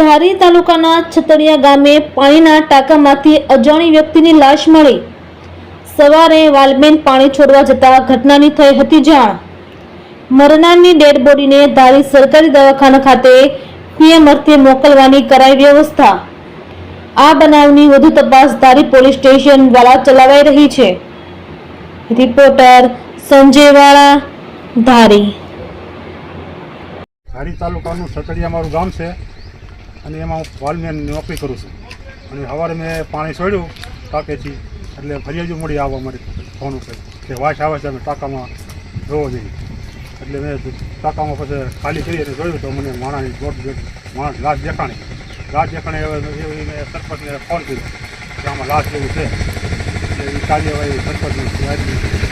ધારી તાલુકાના છતરિયા ગામે પાણીના ટાંકામાંથી અજાણી વ્યક્તિની લાશ મળી. સવારે વાલબેન પાણી છોડવા જતા ઘટનાની થઈ હતી જાણ. મરનારની ડેડ બોડીને ધારી સરકારી દવાખાના ખાતે પીએમ અર્થે મોકલવાની કરાઈ વ્યવસ્થા. આ બનાવની વધુ તપાસ ધારી પોલીસ સ્ટેશન દ્વારા ચલાવાઈ રહી છે. રિપોર્ટર સંજયવાળા ધારી. ધારી તાલુકાનું સતડિયા મારું ગામ છે. અને એમાં હું વાલમેન નોકરી કરું છું. અને સવારે મેં પાણી છોડ્યું ટાંકેથી એટલે ફરિયાદી મળી આવવા મારી ફોન ઉપર. કે વાસ આવે છે, અમે ટાંકામાં જોવો જોઈએ. એટલે મેં ટાંકામાં પછી ખાલી કરી અને જોયું તો મને માણાની દોઢ દોઢ, માણસ લાશ દેખાણી. લાશ દેખાણી એવી મેં સરપંચને ફોન કર્યો કે આમાં લાશ જેવું છે. એટલે એ કાર્યવાહી સરપંચની